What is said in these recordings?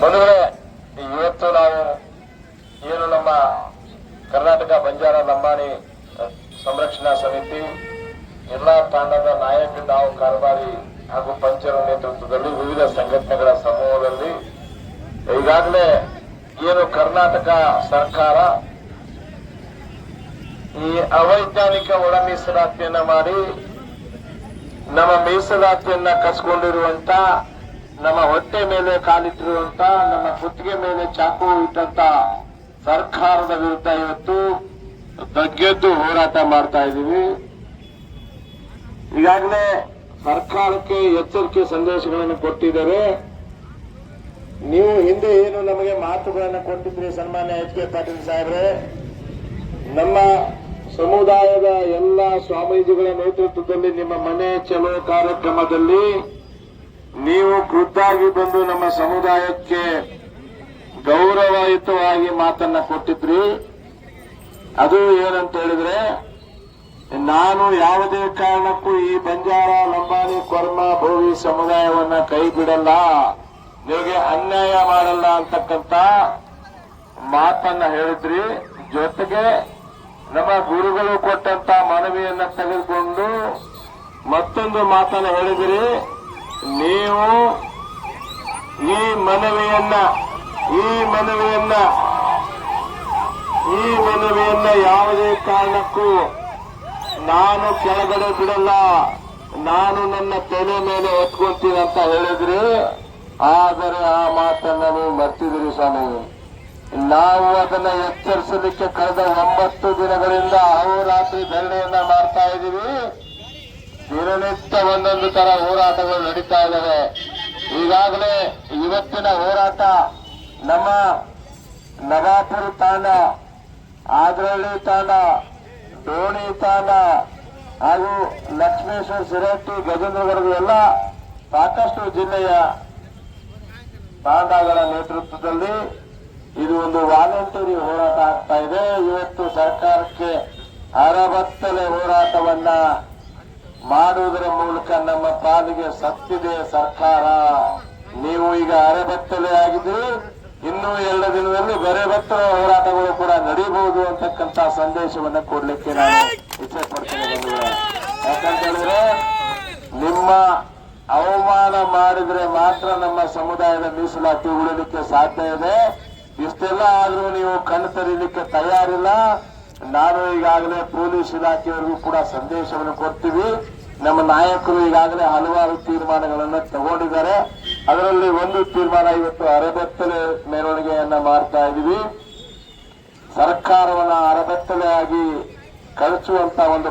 ಬಂಧುಗಳೇ, ಇವತ್ತು ನಾವು ಏನು ನಮ್ಮ ಕರ್ನಾಟಕ ಬಂಜಾರ ಲಂಬಾಣಿ ಸಂರಕ್ಷಣಾ ಸಮಿತಿ, ಎಲ್ಲಾ ತಾಂಡದ ನಾಯಕ ನಾವು ಕಾರ್ಬಾರಿ ಹಾಗೂ ಪಂಚರ ನೇತೃತ್ವದಲ್ಲಿ ವಿವಿಧ ಸಂಘಟನೆಗಳ ಸಮೂಹದಲ್ಲಿ ಈಗಾಗಲೇ ಏನು ಕರ್ನಾಟಕ ಸರ್ಕಾರ ಈ ಅವೈಜ್ಞಾನಿಕ ಒಳ ಮೀಸಲಾತಿಯನ್ನ ಮಾಡಿ, ನಮ್ಮ ಮೀಸಲಾತಿಯನ್ನ ಕಸ್ಕೊಂಡಿರುವಂತ ನಮ್ಮ ಹೊಟ್ಟೆ ಮೇಲೆ ಕಾಲಿಟ್ಟಿರುವಂತ, ನಮ್ಮ ಕುತ್ತಿಗೆ ಮೇಲೆ ಚಾಕು ಇಟ್ಟಂತ ಸರ್ಕಾರದ ವಿರುದ್ಧ ಇವತ್ತು ತಗ್ಗೆದ್ದು ಹೋರಾಟ ಮಾಡ್ತಾ ಇದ್ದೀವಿ. ಈಗಾಗಲೇ ಸರ್ಕಾರಕ್ಕೆ ಎಚ್ಚರಿಕೆ ಸಂದೇಶಗಳನ್ನು ಕೊಟ್ಟಿದ್ದಾರೆ. ನೀವು ಹಿಂದೆ ಏನು ನಮಗೆ ಮಾತುಗಳನ್ನು ಕೊಟ್ಟಿದ್ರಿ ಸನ್ಮಾನ್ಯ ಎಚ್ ಕೆ ಪಾಟೀಲ್ ಸಾಹೇಬ್ರೆ? ನಮ್ಮ ಸಮುದಾಯದ ಎಲ್ಲ ಸ್ವಾಮೀಜಿಗಳ ನೇತೃತ್ವದಲ್ಲಿ ನಿಮ್ಮ ಮನೆ ಚಲೋ ಕಾರ್ಯಕ್ರಮದಲ್ಲಿ ನೀವು ಖುದ್ದಾಗಿ ಬಂದು ನಮ್ಮ ಸಮುದಾಯಕ್ಕೆ ಗೌರವಯುತವಾಗಿ ಮಾತನ್ನ ಕೊಟ್ಟಿದ್ರಿ. ಅದು ಏನಂತ ಹೇಳಿದ್ರೆ, ನಾನು ಯಾವುದೇ ಕಾರಣಕ್ಕೂ ಈ ಬಂಜಾರ, ಲಂಬಾಣಿ, ಕೊರ್ಮ, ಭೋವಿ ಸಮುದಾಯವನ್ನ ಕೈ ಬಿಡಲ್ಲ. ನಿಮಗೆ ಅನ್ಯಾಯ ಮಾಡಲ್ಲ ಅಂತಕ್ಕಂತ ಮಾತನ್ನ ಹೇಳಿದ್ರಿ. ಜೊತೆಗೆ ನಮ್ಮ ಗುರುಗಳು ಕೊಟ್ಟಂತ ಮನವಿಯನ್ನ ತೆಗೆದುಕೊಂಡು ಮತ್ತೊಂದು ಮಾತನ್ನ ಹೇಳಿದಿರಿ. ನೀವು ಈ ಮನವಿಯನ್ನ ಈ ಮನವಿಯನ್ನ ಈ ಮನವಿಯನ್ನ ಯಾವುದೇ ಕಾರಣಕ್ಕೂ ನಾನು ಕೆಳಗಡೆ ಬಿಡಲ್ಲ. ನಾನು ನನ್ನ ತಲೆ ಮೇಲೆ ಎತ್ಕೊಂತೀನಿ ಅಂತ ಹೇಳಿದ್ರಿ, ಆದರೆ ಆ ಮಾತನ್ನ ನೀವು ಮರ್ತಿದಿರಿ ಸ್ವಾಮಿ. ನಾವು ಅದನ್ನ ಎಚ್ಚರಿಸಲಿಕ್ಕೆ ಕಳೆದ ಒಂಬತ್ತು ದಿನಗಳಿಂದ ಅಹೋರಾತ್ರಿ ಧರಣಿಯನ್ನ ಮಾಡ್ತಾ ಇದ್ದೀವಿ. ದಿನನಿತ್ಯ ಒಂದೊಂದು ತರ ಹೋರಾಟಗಳು ನಡೀತಾ ಇದ್ದಾವೆ. ಈಗಾಗಲೇ ಇವತ್ತಿನ ಹೋರಾಟ ನಮ್ಮ ನಗಾಪುರ ತಾಂಡ ಆದ್ರಳ್ಳಿ ತಾಂಡ ಡೋಣಿ ತಾಂಡ ಹಾಗೂ ಲಕ್ಷ್ಮೇಶ್ವರ ಸಿರಟ್ಟಿ ಗಜೇಂದ್ರಗಢದ ಎಲ್ಲ ಸಾಕಷ್ಟು ಜಿಲ್ಲೆಯ ತಾಂಡಗಳ ನೇತೃತ್ವದಲ್ಲಿ ಇದು ಒಂದು ವಾಲಂಟರಿ ಹೋರಾಟ ಆಗ್ತಾ ಇದೆ. ಇವತ್ತು ಸರ್ಕಾರಕ್ಕೆ ಅರಬತ್ತಲೆ ಹೋರಾಟವನ್ನ ಮಾಡುವುದರ ಮೂಲಕ ನಮ್ಮ ಪಾಲಿಗೆ ಸತ್ತಿದೆ ಸರ್ಕಾರ. ನೀವು ಈಗ ಅರೆಬತ್ತಲೆ ಆಗಿದ್ದೀರಿ. ಇನ್ನೂ ಎರಡು ದಿನದಲ್ಲಿ ಬರೆಬತ್ತಲ ಹೋರಾಟಗಳು ಕೂಡ ನಡೀಬಹುದು ಅಂತಕ್ಕಂತ ಸಂದೇಶವನ್ನು ಕೊಡ್ಲಿಕ್ಕೆ ನಾನು ಇಚ್ಛೆ ಪಡ್ತೇನೆ. ಯಾಕಂತ ಹೇಳಿದ್ರೆ, ನಿಮ್ಮ ಅವಮಾನ ಮಾಡಿದ್ರೆ ಮಾತ್ರ ನಮ್ಮ ಸಮುದಾಯದ ಮೀಸಲಾತಿ ಉಳಿಲಿಕ್ಕೆ ಸಾಧ್ಯ ಇದೆ. ಇಷ್ಟೆಲ್ಲ ಆದರೂ ನೀವು ಕಣ್ಣು ತೆರೀಲಿಕ್ಕೆ ತಯಾರಿಲ್ಲ. ನಾನು ಈಗಾಗಲೇ ಪೊಲೀಸ್ ಇಲಾಖೆಯವರಿಗೂ ಕೂಡ ಸಂದೇಶವನ್ನು ಕೊಡ್ತೀವಿ ನಮ್ಮ ನಾಯಕರು ಈಗಾಗಲೇ ಹಲವಾರು ತೀರ್ಮಾನಗಳನ್ನು ತಗೊಂಡಿದ್ದಾರೆ ಅದರಲ್ಲಿ ಒಂದು ತೀರ್ಮಾನ ಇವತ್ತು ಅರೆಬೆತ್ತಲೆ ಮೆರವಣಿಗೆಯನ್ನ ಮಾಡ್ತಾ ಇದೀವಿ ಸರ್ಕಾರವನ್ನ ಅರಬೆತ್ತಲೆಯಾಗಿ ಕಳಿಸುವಂತ ಒಂದು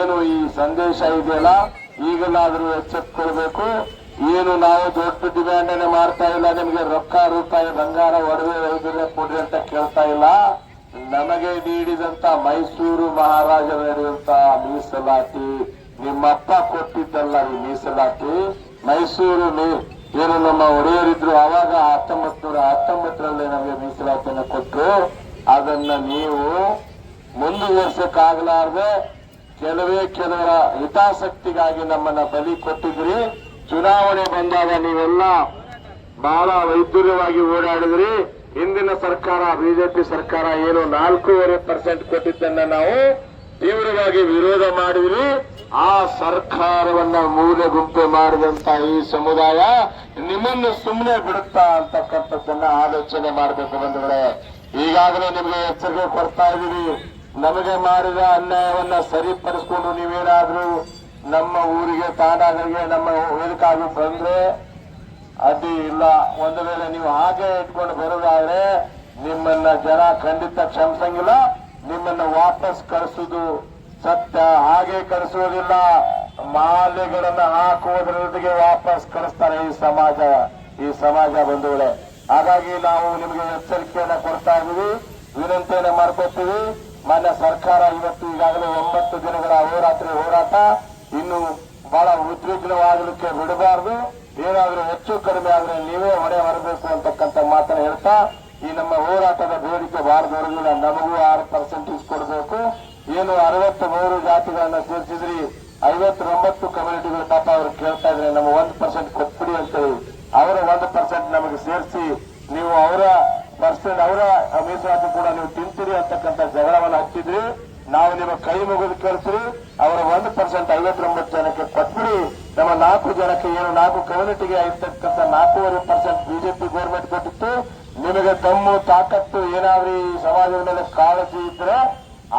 ಏನು ಈ ಸಂದೇಶ ಇದೆಯಲ್ಲ ಈಗಲಾದರೂ ಎಚ್ಚೆತ್ತುಕೊಳ್ಬೇಕು ಏನು ನಾವು ದೊಡ್ಡ ಡಿಮ್ಯಾಂಡ್ ಮಾಡ್ತಾ ಇಲ್ಲ ನಿಮಗೆ ರೊಕ್ಕ ರೂಪಾಯಿ ಬಂಗಾರ ಒಡವೆ ಕೊಡ್ರಿ ಅಂತ ಕೇಳ್ತಾ ಇಲ್ಲ ನಮಗೆ ನೀಡಿದಂತ ಮೈಸೂರು ಮಹಾರಾಜರು ನೀಡಿದಂತ ಮೀಸಲಾತಿ, ನಿಮ್ಮಪ್ಪ ಕೊಟ್ಟಿದ್ದಲ್ಲ ಈ ಮೀಸಲಾತಿ. ಮೈಸೂರು ಏನು ನಮ್ಮ ಒಡೆಯರಿದ್ರು ಆವಾಗ ಹತ್ತೊಂಬತ್ ನೂರ ಹತ್ತೊಂಬತ್ತರಲ್ಲಿ ನಮಗೆ ಮೀಸಲಾತಿಯನ್ನು ಕೊಟ್ಟರು ಅದನ್ನ ನೀವು ಮುಂದುವರ್ಸಕ್ಕಾಗಲಾರ್ದೆ ಕೆಲವೇ ಕೆಲವರ ಹಿತಾಸಕ್ತಿಗಾಗಿ ನಮ್ಮನ್ನ ಬಲಿ ಕೊಟ್ಟಿದ್ರಿ ಚುನಾವಣೆ ಬಂದಾಗ ನೀವೆಲ್ಲ ಬಹಳ ವೈದ್ಯರವಾಗಿ ಓಡಾಡಿದ್ರಿ. ಹಿಂದಿನ ಸರ್ಕಾರ ಬಿಜೆಪಿ ಸರ್ಕಾರ ಏನು ನಾಲ್ಕೂವರೆ ಪರ್ಸೆಂಟ್ ಕೊಟ್ಟಿದ್ದನ್ನ ನಾವು ತೀವ್ರವಾಗಿ ವಿರೋಧ ಮಾಡಿದ್ರಿ ಆ ಸರ್ಕಾರವನ್ನ ಮೂಲೆ ಗುಂಪೆ ಮಾಡಿದಂತ ಈ ಸಮುದಾಯ ನಿಮ್ಮನ್ನು ಸುಮ್ಮನೆ ಬಿಡುತ್ತಾ ಅಂತಕ್ಕಂಥದ್ದನ್ನ ಆಲೋಚನೆ ಮಾಡಬೇಕು ಬಂಧುಗಳೇ. ಈಗಾಗಲೇ ನಿಮಗೆ ಎಚ್ಚರಿಕೆ ಕೊಡ್ತಾ ಇದೀವಿ ನಮಗೆ ಮಾಡಿದ ಅನ್ಯಾಯವನ್ನ ಸರಿಪಡಿಸ್ಕೊಂಡು ನೀವೇನಾದ್ರೂ ನಮ್ಮ ಊರಿಗೆ ತಾನಾಗರಿಗೆ ನಮ್ಮ ವೇದಿಕಾಗಿ ಬಂದ್ರೆ ಅಡ್ಡಿ ಇಲ್ಲ. ಒಂದು ವೇಳೆ ನೀವು ಹಾಗೆ ಇಟ್ಕೊಂಡು ಬರೋದಾದ್ರೆ ನಿಮ್ಮನ್ನ ಜನ ಖಂಡಿತ ಕ್ಷಮಿಸಂಗಿಲ್ಲ. ನಿಮ್ಮನ್ನ ವಾಪಸ್ ಕಳಿಸುದು ಸತ್ಯ. ಹಾಗೆ ಕಳಿಸೋದಿಲ್ಲ ಮಾಲೆಗಳನ್ನ ಹಾಕುವುದರ ಜೊತೆಗೆ ವಾಪಸ್ ಕಳಿಸ್ತಾರೆ ಈ ಸಮಾಜ ಈ ಸಮಾಜ ಬಂಧುಗಳೇ. ಹಾಗಾಗಿ ನಾವು ನಿಮಗೆ ಎಚ್ಚರಿಕೆಯನ್ನ ಕೊಡ್ತಾ ಇದ್ದೀವಿ. ವಿನಂತಿಯನ್ನ ಮಾಡ್ಕೊತೀವಿ. ಮಾನ್ಯ ಸರ್ಕಾರ ಇವತ್ತು ಈಗಾಗಲೇ ಒಂಬತ್ತು ದಿನಗಳ ಅಹೋರಾತ್ರಿ ಹೋರಾಟ. ಇನ್ನು ಬಹಳ ಉದ್ವಿಗ್ನವಾಗಲಿಕ್ಕೆ ಬಿಡಬಾರದು. ಏನಾದ್ರೂ ಹೆಚ್ಚು ಕಡಿಮೆ ಆದರೆ ನೀವೇ ಹೊಣೆ ಹೊರಬೇಕು ಅಂತಕ್ಕಂಥ ಮಾತನ್ನು ಹೇಳ್ತಾ, ಈ ನಮ್ಮ ಹೋರಾಟದ ಬೇಡಿಕೆ ಬಾರದವರೆಗೂ ನಮಗೂ ಆರು ಪರ್ಸೆಂಟೇಜ್ ಕೊಡಬೇಕು. ಏನು ಅರವತ್ತು ಮೂರು ಜಾತಿಗಳನ್ನ ಸೇರಿಸಿದ್ರಿ, ಐವತ್ತೊಂಬತ್ತು ಕಮ್ಯುನಿಟಿಗಳು ಪಾಪ ಅವರು ಕೇಳ್ತಾ ಇದ್ರೆ ನಮ್ಮ ಒಂದು ಪರ್ಸೆಂಟ್ ಕೊಟ್ಬಿಡಿ ಅಂತೇಳಿ, ಅವರ ಒಂದು ಪರ್ಸೆಂಟ್ ನಮಗೆ ಸೇರಿಸಿ, ನೀವು ಅವರ ಪರ್ಸೆಂಟ್ ಅವರ ಮೀಸಲಾತಿ ಕೂಡ ನೀವು ತಿಂತೀರಿ ಅಂತಕ್ಕಂಥ ಜಗಳವನ್ನು ಹಚ್ಚಿದ್ರಿ. ನಾವು ನಿಮ್ಮ ಕೈ ಮುಗಿದು ಕೇಳ್ತೀರಿ, ಅವರ ಒಂದು ಪರ್ಸೆಂಟ್ ಐವತ್ತೊಂಬತ್ತು ಜನಕ್ಕೆ ಕೊಟ್ಬಿಡಿ. ನಮ್ಮ ನಾಲ್ಕು ಜನಕ್ಕೆ ಏನು, ನಾಲ್ಕು ಕಮ್ಯುನಿಟಿಗೆ ಇರ್ತಕ್ಕಂಥ ನಾಲ್ಕೂವರೆ ಪರ್ಸೆಂಟ್ ಬಿಜೆಪಿ ಗೌರ್ಮೆಂಟ್ ಕೊಟ್ಟಿತ್ತು. ನಿಮಗೆ ದಮ್ಮು ತಾಕತ್ತು ಏನಾದ್ರೂ ಈ ಸಮಾಜದ ಮೇಲೆ ಕಾಳಜಿ ಇದ್ರೆ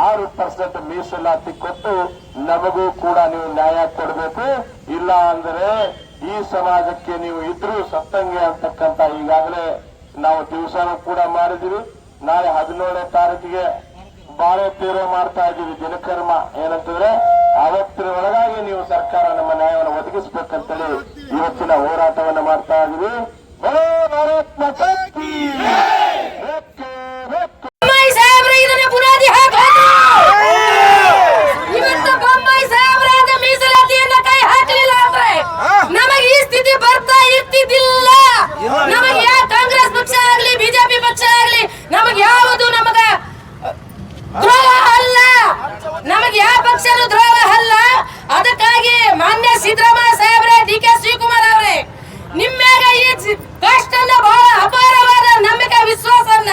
ಆರು ಪರ್ಸೆಂಟ್ ಮೀಸಲಾತಿ ಕೊಟ್ಟು ನಮಗೂ ಕೂಡ ನೀವು ನ್ಯಾಯ ಕೊಡಬೇಕು. ಇಲ್ಲ ಅಂದ್ರೆ ಈ ಸಮಾಜಕ್ಕೆ ನೀವು ಇದ್ರು ಸತ್ತಂಗೆ ಅಂತಕ್ಕಂತ ಈಗಾಗಲೇ ನಾವು ದಿವಸನೂ ಕೂಡ ಮಾಡಿದೀವಿ ನಾಳೆ ಹದಿನೇಳನೇ ತಾರೀಕಿಗೆ ಬಾಳೆ ತೀರ ಮಾಡ್ತಾ ಇದ್ದೀವಿ ದಿನಕರ್ಮ. ಏನಂತಂದ್ರೆ ಅವತ್ತಿನ ಒಳಗಾಗಿ ನೀವು ಸರ್ಕಾರ ನಮ್ಮ ನ್ಯಾಯವನ್ನು ಒದಗಿಸಬೇಕಂತೇಳಿ ಇವತ್ತಿನ ಹೋರಾಟವನ್ನು ಮಾಡ್ತಾ ಇದ್ದೀವಿ. ಕಾಂಗ್ರೆಸ್ ಪಕ್ಷ ಆಗ್ಲಿ ಬಿಜೆಪಿ ಪಕ್ಷ ಆಗ್ಲಿ ನಮಗೆ ಯಾವುದು ನಮಗ ನಮಗೆ ಯಾವ ಪಕ್ಷನೂ ದ್ರೋಹ ಅಲ್ಲ. ಅದಕ್ಕಾಗಿ ಮಾನ್ಯ ಸಿದ್ದರಾಮಯ್ಯ ಸಾಹೇಬ್ರೆ ಡಿ ಕೆ ಶಿವಕುಮಾರ್ ಅವರೇ ನಿಮ್ಮ್ಯಾಗ ಈ ಕಷ್ಟ ಬಹಳ ಅಪಾರವಾದ ನಂಬಿಕೆ ವಿಶ್ವಾಸವನ್ನ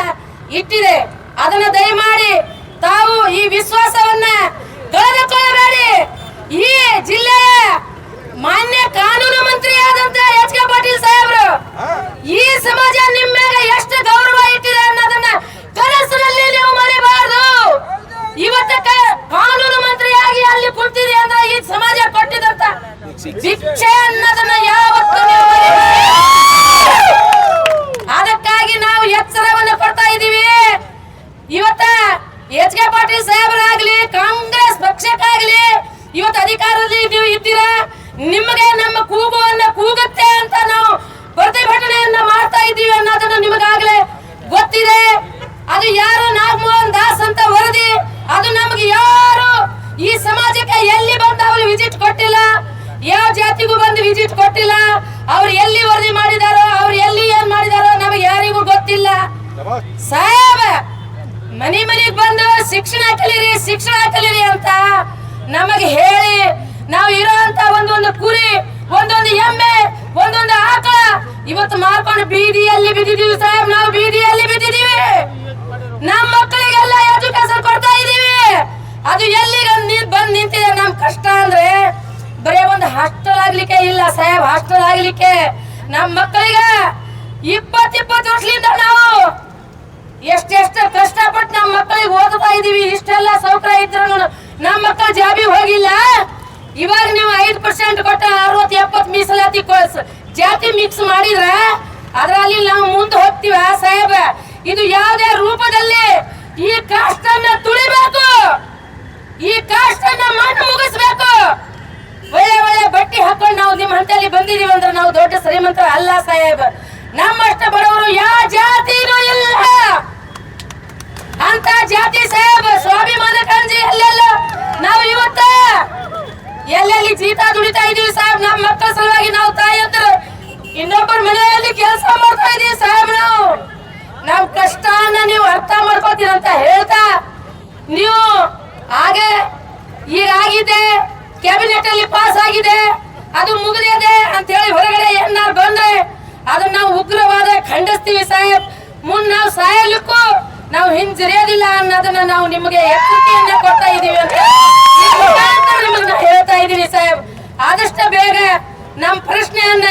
ಇಟ್ಟಿದೆ. ಅದನ್ನ ದಯಮಾಡಿ ತಾವು ಈ ವಿಶ್ವಾಸವನ್ನ ಕಳೆದುಕೊಳ್ಳಬೇಡಿ ಶಿಕ್ಷೆ ಅನ್ನೋದನ್ನ ಯಾವತ್ತೂ. ಅದಕ್ಕಾಗಿ ನಾವು ಎಚ್ಚರವನ್ನು ಕೊಡ್ತಾ ಇದ್ದೀವಿ. ಇವತ್ತ ಎಚ್ ಕೆ ಪಾಟೀಲ್ ಸಾಹೇಬರಾಗ್ಲಿ, ಕಾಂಗ್ರೆಸ್ ಪಕ್ಷಕ್ಕಾಗ್ಲಿ, ಇವತ್ತು ಅಧಿಕಾರದಲ್ಲಿ ನೀವು ಇದ್ದೀರಾ? ನಿಮಗೆ ನಮ್ಮ ಕೂಗುವನ್ನ ಕೂಗುತ್ತೆ ಅಂತ ನಾವು ಪ್ರತಿಭಟನೆಯನ್ನ ಮಾಡ್ತಾ ಇದ್ದೀವಿ ಅನ್ನೋದನ್ನ ನಿಮಗಾಗ್ಲೇ ಗೊತ್ತಿದೆ. ಅದು ಯಾರು ನಾಗಮೋಹನ್ ದಾಸ್ ಅಂತ ವರದಿ? ಅದು ನಮ್ಗೆ ಯಾರು ಈ ಸಮಾಜಕ್ಕೆ ಎಲ್ಲಿ ಬಂದು ಅವ್ರು ವಿಸಿಟ್ ಕೊಟ್ಟಿಲ್ಲ? ಯಾವ ಜಾತಿಗೂ ಬಂದು ವಿಸಿಟ್ ಕೊಟ್ಟಿಲ್ಲ? ಅವ್ರು ಎಲ್ಲಿ ವರದಿ ಮಾಡಿದಾರೋ, ಅವ್ರು ಎಲ್ಲಿ ಏನ್ ಮಾಡಿದಾರೋ ನಮಗೆ ಯಾರಿಗೂ ಗೊತ್ತಿಲ್ಲ. ಸಾಹೇಬ, ಮನಿ ಮನಿಗ್ ಬಂದು ಶಿಕ್ಷಣ ಕಲೀರಿ ಶಿಕ್ಷಣ ಕಲೀರಿ ಅಂತ ನಮಗೆ ಹೇಳಿ, ನಾವು ಇರೋಂತ ಒಂದೊಂದು ಕುರಿ, ಒಂದೊಂದು ಎಮ್ಮೆ, ಒಂದೊಂದು ಆಕಳ ಇವತ್ತು ಮಾರ್ಕೊಂಡು ಬೀದಿಯಲ್ಲಿ ಬಿದ್ದಿದೀವಿ ಸಾಹೇಬ್, ನಾವು ಬೀದಿಯಲ್ಲಿ ಬಿದ್ದಿದೀವಿ. ನಮ್ಮ ಮಕ್ಕಳಿಗೆಲ್ಲ ಎಜುಕೇಶನ್ ಕೊಡ್ತಾ ಇದೀವಿ. ಅದು ಎಲ್ಲಿಗೆ ನೀ- ಬಂದ್ ನಿಂತಿದೆ ನಮ್ ಕಷ್ಟ ಅಂದ್ರೆ ಆಗ್ಲಿಕ್ಕೆ ಇಲ್ಲ ಸಾಹೇಬ್ ಹಾಸ್ಟೆಲ್ ಆಗ್ಲಿಕ್ಕೆ. ನಮ್ ಮಕ್ಕಳಿಗೆ ಇಪ್ಪತ್ ಇಪ್ಪತ್ತು ವರ್ಷದಿಂದ ನಾವು ಎಷ್ಟೆಷ್ಟು ಕಷ್ಟಪಟ್ಟು ನಮ್ಮ ಮಕ್ಕಳಿಗೆ ಓದ್ತಾ ಇದೀವಿ ಇಷ್ಟೆಲ್ಲ ಸೌಕರ್ಯ ಇದ್ರು ನಮ್ಮ ಮಕ್ಕಳು ಜಾಬಿ ಹೋಗಿಲ್ಲ. ಇವಾಗ ನೀವು ಐದ್ ಪರ್ಸೆಂಟ್ ಕೊಟ್ಟ ಅರವತ್ತು, ಎಪ್ಪತ್ತು ಮೀಸಲಾತಿ ಜಾತಿ ಮಿಕ್ಸ್ ಮಾಡಿದ್ರೆ ಅದರಲ್ಲಿ ನಾವು ಮುಂದೆ ಹೋಗ್ತೀವ ಸಾಹೇಬ? ಇದು ಯಾವುದೇ ರೂಪದಲ್ಲಿ ಈ ಕಾಷ್ಟನ್ನ ಹಂತಲ್ಲಿ ಬಂದಿದೀವಿ ಅಂದ್ರೆ ನಾವು ದೊಡ್ಡ ಶ್ರೀಮಂತರ ಅಲ್ಲ ಸಾಹೇಬ್. ನಮ್ಮಷ್ಟ ಬಡವರು ಯಾವ ಜಾತಿನೂ ಇಲ್ಲ. ಅಂತ ಜಾತಿ ಸಾಹೇಬ್, ಸ್ವಾಭಿಮಾನ ಕಂಜಿ ಎಲ್ಲೆಲ್ಲ ನಾವು ಇವತ್ತ ಎಲ್ಲೆಲ್ಲಿ ಜೀತ ದುಡಿತಾ ಇದೀವಿ ಸಾಹೇಬ್, ನಮ್ಮ ಮಕ್ಕಳ ಸಲುವಾಗಿ ನಾವು ತಾಯಿ ಹತ್ರ ಇನ್ನೊಬ್ಬರ ಮನೆಯಲ್ಲಿ ಕೆಲಸ ಮಾಡ್ತಾ ಇದೀವಿ ಸಾಹೇಬ್ ನಾವು. ನಮ್ ಕಷ್ಟನ ನೀವು ಅರ್ಥ ಮಾಡ್ಕೋತೀರ ಅಂತ ಹೇಳ್ತಾ ನೀವು ಹಾಗೆ ಈಗ ಆಗಿದೆ ಕ್ಯಾಬಿನೆಟ್ ಅಲ್ಲಿ ಪಾಸ್ ಆಗಿದೆ. ಅದು ಮುಗಿದಿದೆ ಅಂತ ಹೇಳಿ ಹೊರಗಡೆ ಏನಾರು ಬಂದ್ರೆ ಅದನ್ನ ನಾವು ಉಗ್ರವಾದ ಖಂಡಿಸ್ತೀವಿ ಸಾಹೇಬ್. ಮುನ್ನ ನಾವು ಸಾಯಲಿಕ್ಕೂ ನಾವು ಹಿಂಜರಿಯೋದಿಲ್ಲ ಅನ್ನೋದನ್ನ ನಾವು ನಿಮಗೆ ಎಚ್ಚರಿಕೆಯನ್ನ ಕೊಡ್ತಾ ಇದೀವಿ ಅಂತ ನಿಮಗೆ ಹೇಳ್ತಾ ಇದೀವಿ ಸಾಹೇಬ್. ಆದಷ್ಟು ಬೇಗ ನಮ್ಮ ಪ್ರಶ್ನೆಯನ್ನ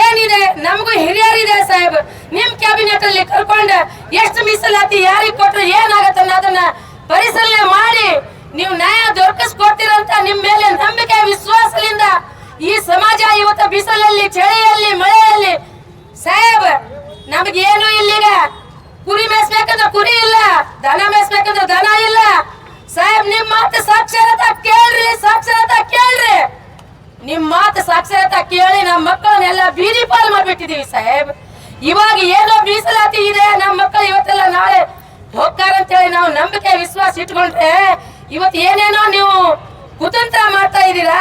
ಏನಿದೆ ನಮಗೂ ಹಿರಿಯರಿದೆ ಸಾಹೇಬ್. ನಿಮ್ ಕ್ಯಾಬಿನೆಟ್ ಅಲ್ಲಿ ಕರ್ಕೊಂಡು ಎಷ್ಟು ಮೀಸಲಾತಿ ಯಾರಿಗೆ ಕೊಟ್ರೆ ಏನಾಗತ್ತೆ ಅನ್ನೋದನ್ನ ಪರಿಶೀಲನೆ ಮಾಡಿ ನೀವು ನ್ಯಾಯ ದೊರಕಿಸ್ಕೊಡ್ತೀರಂತ ನಿಮ್ ಮೇಲೆ ನಂಬಿಕೆ, ವಿಶ್ವಾಸದಿಂದ ಈ ಸಮಾಜ ಇವತ್ತು ಬಿಸಿಲಲ್ಲಿ, ಚಳಿಯಲ್ಲಿ, ಮಳೆಯಲ್ಲಿ. ಸಾಹೇಬ್, ನಮಗೇನು ಇಲ್ಲಿಗ? ಕುರಿ ಮೇಯಿಸ್ಬೇಕಂದ್ರೆ ಕುರಿ ಇಲ್ಲ, ದನ ಮೇಯಿಸ್ಬೇಕಂದ್ರೆ ದನ ಇಲ್ಲ. ಸಾಹೇಬ್, ನಿಮ್ ಮಾತು ಸಾಕ್ಷರತಾ ಕೇಳ್ರಿ ಸಾಕ್ಷರತಾ ಕೇಳ್ರಿ. ನಿಮ್ ಮಾತು ಸಾಕ್ಷರತಾ ಕೇಳಿ ನಮ್ಮ ಮಕ್ಕಳನ್ನೆಲ್ಲ ಬೀದಿ ಪಾಲ್ ಮಾಡ್ಬಿಟ್ಟಿದೀವಿ ಸಾಹೇಬ್. ಇವಾಗ ಏನೋ ಮೀಸಲಾತಿ ಇದೆ, ನಮ್ಮ ಮಕ್ಕಳು ಇವತ್ತೆಲ್ಲ ನಾಳೆ ಹೋಗ್ತಾರಂತೇಳಿ ನಾವು ನಂಬಿಕೆ, ವಿಶ್ವಾಸ ಇಟ್ಕೊಂಡ್ರೆ ಇವತ್ತು ಏನೇನೋ ನೀವು ಕುತಂತ್ರ ಮಾಡ್ತಾ ಇದ್ದೀರಾ?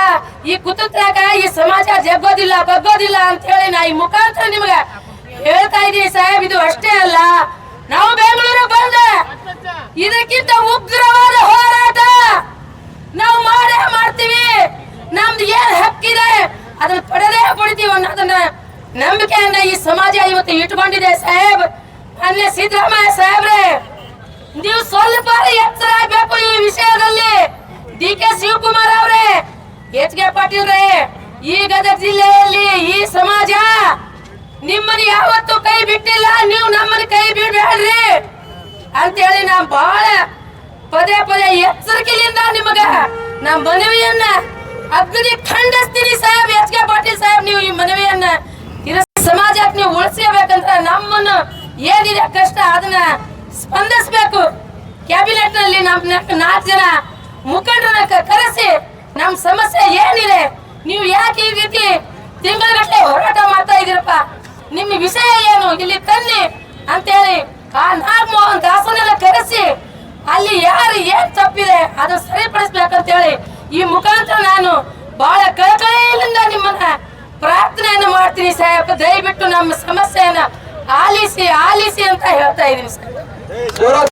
ಈ ಕುತಂತ್ರಕ ಈ ಸಮಾಜ ಜಗ್ಗೋದಿಲ್ಲ, ಬಗ್ಗೋದಿಲ್ಲ ಅಂತ ಹೇಳಿ ನಾ ಈ ಮುಖಾಂತರ ನಿಮ್ಗೆ ಹೇಳ್ತಾ ಇದೀನಿ ಸಾಹೇಬ್, ಇದು ಅಷ್ಟೇ ಅಲ್ಲ. ನಾವು ಬೆಂಗಳೂರಿಗೆ ಬಂದೆ ಇದಕ್ಕಿಂತ ಉಗ್ರವಾದ ಹೋರಾಟ ನಾವು ಮಾಡೇ ಮಾಡ್ತೀವಿ. ನಮ್ದು ಏನ್ ಹಕ್ಕಿದೆ ಅದನ್ನ ಪಡೆದೇ ಪಡಿತೀವಿ ಅನ್ನೋದನ್ನ ನಂಬಿಕೆಯನ್ನ ಈ ಸಮಾಜ ಇವತ್ತು ಇಟ್ಕೊಂಡಿದೆ ಸಾಹೇಬ್. ಅಲ್ಲೇ ಸಿದ್ದರಾಮಯ್ಯ ಸಾಹೇಬ್ರೆ, ನೀವು ಸ್ವಲ್ಪ ಎಚ್ಚರ ಆಗ್ಬೇಕು ಈ ವಿಷಯದಲ್ಲಿ. ಡಿ ಕೆ ಶಿವಕುಮಾರ್ ಅವರೇ, ಎಚ್ ಕೆ ಪಾಟೀಲ್ ರೇ, ಈ ಗದಗ ಜಿಲ್ಲೆಯಲ್ಲಿ ಈ ಸಮಾಜ ನಿಮ್ಮನ್ನ ಯಾವತ್ತೂ ಕೈ ಬಿಟ್ಟಿಲ್ಲ, ನೀವು ನಮ್ಮನ್ನ ಕೈ ಬಿಡ್ಬೇಡ್ರಿ. ಅಂತೇಳಿ ನಾ ಬಹಳ ಪದೇ ಪದೇ ಎಚ್ಚರಿಕೆಯಿಂದ ನಿಮಗ ನಾ ಮನವಿಯನ್ನ ಅಗ್ನಿ ಖಂಡಿಸ್ತೀನಿ ಸಾಹೇಬ್, ಎಚ್ ಕೆ ಪಾಟೀಲ್ ಸಾಹೇಬ್, ನೀವು ಈ ಮನವಿಯನ್ನ ಸಮಾಜಕ್ಕೆ ನೀವು ಉಳಿಸ್ಕೋಬೇಕಂತ ನಮ್ಮನ್ನು ಏನಿದೆ ಕಷ್ಟ ಅದನ್ನ ಸ್ಪಂದಿಸ್ಬೇಕು. ಕ್ಯಾಬಿನೆಟ್ನಲ್ಲಿ ನಮ್ ನಾಲ್ಕು ಜನ ಮುಖಂಡರನ್ನ ಕರೆಸಿ ನಮ್ ಸಮಸ್ಯೆ ಏನಿದೆ, ನೀವು ಯಾಕೆ ಈ ರೀತಿ ತಿಂಗಳಗಟ್ಟಲೆ ಹೋರಾಟ ಮಾಡ್ತಾ ಇದೀರಪ್ಪ? ನಿಮ್ಮ ವಿಷಯ ಏನು? ಇಲ್ಲಿ ತನ್ನಿ ಅಂತೇಳಿ ಆ ನಾಗಮೋಹನ್ ದಾಸನನ್ನ ಕರೆಸಿ ಅಲ್ಲಿ ಯಾರು ಏನ್ ತಪ್ಪಿದೆ ಅದು ಸರಿಪಡಿಸ್ಬೇಕಂತೇಳಿ ಈ ಮುಖಾಂತರ ನಾನು ಬಹಳ ಕಳಕಳಿಯಿಂದ ನಿಮ್ಮನ್ನ ಪ್ರಾರ್ಥನೆಯನ್ನು ಮಾಡ್ತೀನಿ ಸಾಹೇಬ್. ದಯವಿಟ್ಟು ನಮ್ಮ ಸಮಸ್ಯೆಯನ್ನ ಆಲಿಸಿ ಆಲಿಸಿ ಅಂತ ಹೇಳ್ತಾ ಇದ್ದೀನಿ ಸರ್